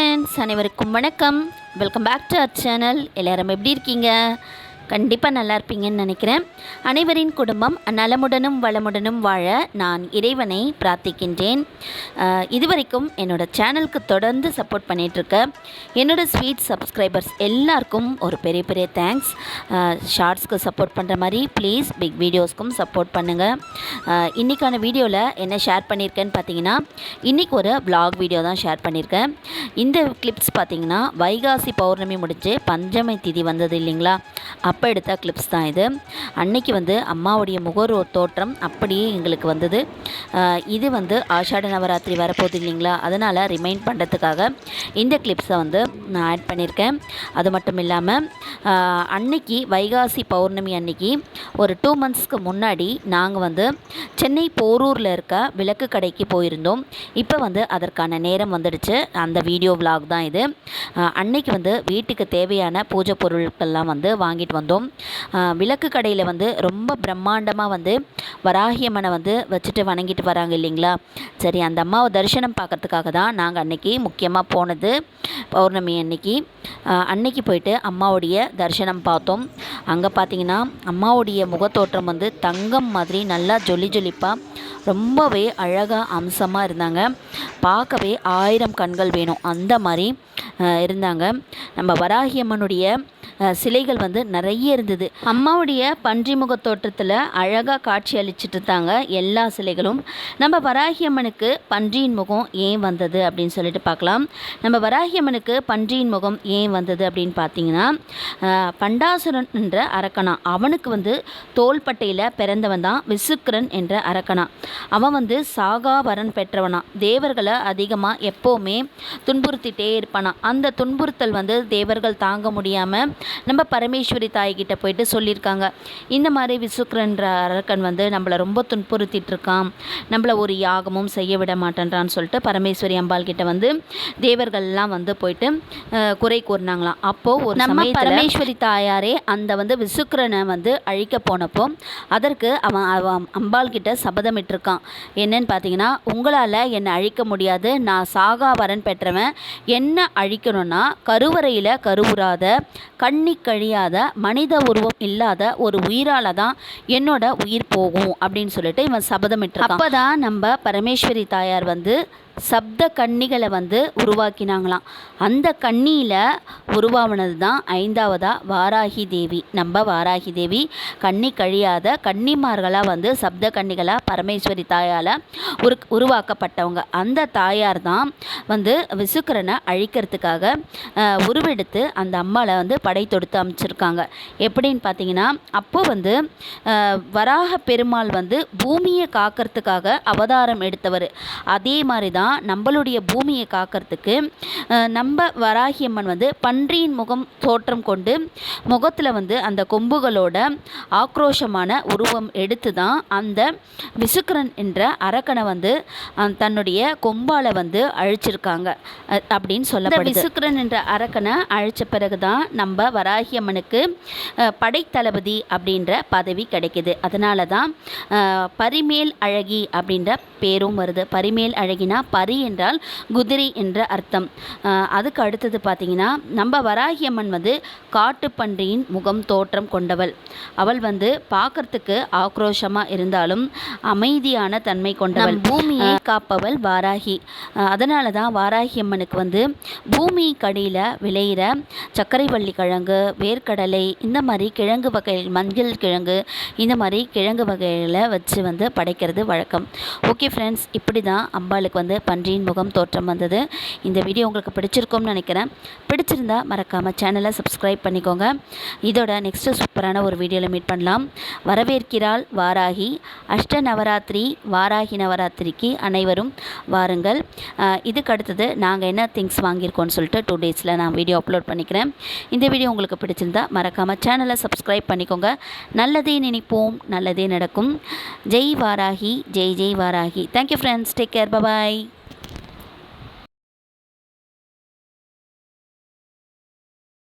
Friends அனைவருக்கும் வணக்கம். Welcome back to our channel எல்லோரும் எப்படி இருக்கீங்க? கண்டிப்பாக நல்லா இருப்பீங்கன்னு நினைக்கிறேன். அனைவரின் குடும்பம் நலமுடனும் வளமுடனும் வாழ நான் இறைவனை பிரார்த்திக்கின்றேன். இதுவரைக்கும் என்னோட சேனலுக்கு தொடர்ந்து சப்போர்ட் பண்ணிகிட்ருக்க என்னோட ஸ்வீட் சப்ஸ்கிரைபர்ஸ் எல்லாருக்கும் ஒரு பெரிய பெரிய தேங்க்ஸ் ஷார்ட்ஸ்க்கு சப்போர்ட் பண்ணுற மாதிரி ப்ளீஸ் பிக் வீடியோஸ்க்கும் சப்போர்ட் பண்ணுங்கள் இன்றைக்கான வீடியோவில் என்ன ஷேர் பண்ணியிருக்கேன்னு பார்த்தீங்கன்னா இன்றைக்கி ஒரு ப்ளாக் வீடியோ தான் ஷேர் பண்ணியிருக்கேன் இந்த கிளிப்ஸ் பார்த்தீங்கன்னா வைகாசி பௌர்ணமி முடிஞ்சு பஞ்சமை திதி வந்தது இல்லைங்களா? அப் அப்போ எடுத்த கிளிப்ஸ் தான் இது. அன்னைக்கு வந்து அம்மாவுடைய முகர் தோற்றம் அப்படியே எங்களுக்கு வந்தது. இது வந்து ஆஷாட நவராத்திரி வரப்போகுது இல்லைங்களா? அதனால் ரிமைண்ட் பண்ணுறதுக்காக இந்த கிளிப்ஸை வந்து நான் ஆட் பண்ணியிருக்கேன். அது மட்டும் இல்லாமல் அன்னைக்கு வைகாசி பௌர்ணமி அன்னைக்கு ஒரு டூ மந்த்ஸ்க்கு முன்னாடி நாங்கள் வந்து சென்னை போரூரில் இருக்க விளக்கு கடைக்கு போயிருந்தோம். இப்போ வந்து அதற்கான நேரம் வந்துடுச்சு. அந்த வீடியோ விலாக் தான் இது. அன்னைக்கு வந்து வீட்டுக்கு தேவையான பூஜை பொருட்கள்லாம் வந்து வாங்கிட்டு வந்தோம். ஆஹ் விளக்கு கடையில் வந்து ரொம்ப பிரம்மாண்டமாக வந்து வராகியம்மனை வந்து வச்சுட்டு வணங்கிட்டு வராங்க இல்லைங்களா? சரி அந்த அம்மாவை தரிசனம் பார்க்கறதுக்காக தான் நாங்கள் அன்றைக்கி முக்கியமாக போனது பௌர்ணமி அன்னைக்கு. அன்னைக்கு போயிட்டு அம்மாவுடைய தரிசனம் பார்த்தோம். அங்கே பார்த்தீங்கன்னா அம்மாவுடைய முகத்தோற்றம் வந்து தங்கம் மாதிரி நல்லா ஜொலி ஜொலிப்பாக ரொம்பவே அழகாக அம்சமாக இருந்தாங்க. பார்க்கவே ஆயிரம் கண்கள் வேணும். அந்த மாதிரி இருந்தாங்க. நம்ம வராகியம்மனுடைய சிலைகள் வந்து நிறைய இருந்தது. அம்மாவுடைய பன்றி முகத் தோற்றத்தில் அழகாக காட்சி அளிச்சிட்டு இருந்தாங்க எல்லா சிலைகளும். நம்ம வராகியம்மனுக்கு பன்றியின் முகம் ஏன் வந்தது அப்படின்னு சொல்லிட்டு பார்க்கலாம். நம்ம வராகியம்மனுக்கு பன்றியின் முகம் ஏன் வந்தது அப்படின்னு பார்த்தீங்கன்னா பண்டாசுரன் என்ற அரக்கனா அவனுக்கு வந்து தோள்பட்டையில் பிறந்தவன் தான் விசுக்கரன் என்ற அரக்கனா. அவன் வந்து சாகா வரன் பெற்றவனா. தேவர்களை அதிகமாக எப்போவுமே துன்புறுத்திட்டே இருப்பானா. அந்த துன்புறுத்தல் வந்து தேவர்கள் தாங்க முடியாமல் நம்ம பரமேஸ்வரி தாய்கிட்ட போயிட்டு சொல்லியிருக்காங்க. இந்த மாதிரி விசுக்கரன்ற அரக்கன் வந்து நம்மளை ரொம்ப துன்புறுத்திட்டு இருக்கான். நம்மளை ஒரு யாகமும் செய்ய விட மாட்டேன்றான்னு சொல்லிட்டு பரமேஸ்வரி அம்பாள் கிட்ட வந்து தேவர்கள்லாம் வந்து போயிட்டு குறை கூறினாங்களாம். அப்போது ஒரு நம்ம பரமேஸ்வரி தாயாரே அந்த வந்து விசுக்கரனை வந்து அழிக்க போனப்போ அதற்கு அவன் அவன் அம்பாள் கிட்ட சபதமிட்டிருக்கான் என்னன்னு பார்த்தீங்கன்னா உங்களால் என்னை அழிக்க முடியாது. நான் சாகா வரன் பெற்றவன். என்ன அழிக்கணும்னா கருவறையில் கருவுறாத கண்ணி கழியாத மனித உருவம் இல்லாத ஒரு உயிரால் தான் என்னோட உயிர் போகும் அப்படின்னு சொல்லிட்டு இவன் சபதமிட்டிருக்கான். அப்பதான் நம்ம பரமேஸ்வரி தாயார் வந்து சப்த கன்னிகளை வந்து உருவாக்கினாங்களாம். அந்த கன்னியில் உருவானது தான் ஐந்தாவதாக வாராகி தேவி. நம்ம வாராகி தேவி கன்னி கழியாத கன்னிமார்களாக வந்து சப்த கன்னிகளாக பரமேஸ்வரி தாயால் உரு உருவாக்கப்பட்டவங்க. அந்த தாயார் தான் வந்து விசுக்கரனை அழிக்கிறதுக்காக உருவெடுத்து அந்த அம்மாவை வந்து படை தொடுத்து அமைச்சிருக்காங்க. எப்படின்னு பார்த்தீங்கன்னா அப்போ வந்து வராக பெருமாள் வந்து பூமியை காக்கிறதுக்காக அவதாரம் எடுத்தவர். அதே மாதிரி தான் நம்மளுடைய பூமியை காக்கிறதுக்கு நம்ம வராகியம்மன் வந்து பன்றியின் முகம் தோற்றம் கொண்டு முகத்தில் வந்து அந்த கொம்புகளோட ஆக்ரோஷமான உருவம் எடுத்து தான் அந்த விசுக்கரன் என்ற அரக்கனை வந்து தன்னுடைய கொம்பால வந்து அழிச்சிருக்காங்க அப்படின்னு சொல்லப்படுது. விசுக்கரன் என்ற அரக்கனை அழிச்ச பிறகு தான் நம்ம வராகியம்மனுக்கு படைத்தளபதி அப்படின்ற பதவி கிடைக்குது. அதனால தான் பரிமேல் அழகி அப்படின்ற பேரும் வருது. பரிமேல் அழகினா பரி என்றால் குதிரை என்ற அர்த்தம். அதுக்கு அடுத்தது பார்த்தீங்கன்னா நம்ம வராகியம்மன் வந்து காட்டுப்பன்றியின் முகம் தோற்றம் கொண்டவள். அவள் வந்து பார்க்கறதுக்கு ஆக்ரோஷமாக இருந்தாலும் அமைதியான தன்மை கொண்டவள். பூமியை காப்பவள் வாராகி. அதனால தான் வாராகி அம்மனுக்கு வந்து பூமி கடியில் விளையிற சர்க்கரைவள்ளி கிழங்கு வேர்க்கடலை இந்த மாதிரி கிழங்கு வகை மஞ்சள் கிழங்கு இந்த மாதிரி கிழங்கு வகைகளை வச்சு வந்து படைக்கிறது வழக்கம். ஓகே ஃப்ரெண்ட்ஸ் இப்படி தான் அம்பாளுக்கு வந்து பன்றியின் முகம் தோற்றம் வந்தது. இந்த வீடியோ உங்களுக்கு பிடிச்சிருக்கும்னு நினைக்கிறேன். பிடிச்சிருந்தா மறக்காமல் சேனலை சப்ஸ்கிரைப் பண்ணிக்கோங்க. இதோட நெக்ஸ்ட்டு சூப்பரான ஒரு வீடியோவில் மீட் பண்ணலாம். வரவேற்கிறாள் வாராகி. அஷ்ட நவராத்திரி வாராகி நவராத்திரிக்கு அனைவரும் வாருங்கள். இதுக்கு அடுத்தது நாங்கள் என்ன திங்ஸ் வாங்கியிருக்கோம்னு சொல்லிட்டு டூ டேஸில் நான் வீடியோ அப்லோட் பண்ணிக்கிறேன். இந்த வீடியோ உங்களுக்கு பிடிச்சிருந்தா மறக்காமல் சேனலை சப்ஸ்கிரைப் பண்ணிக்கோங்க. நல்லதே நினைப்போம் நல்லதே நடக்கும். Jai Varahi Jai Jai Varahi. Thank you friends take care bye bye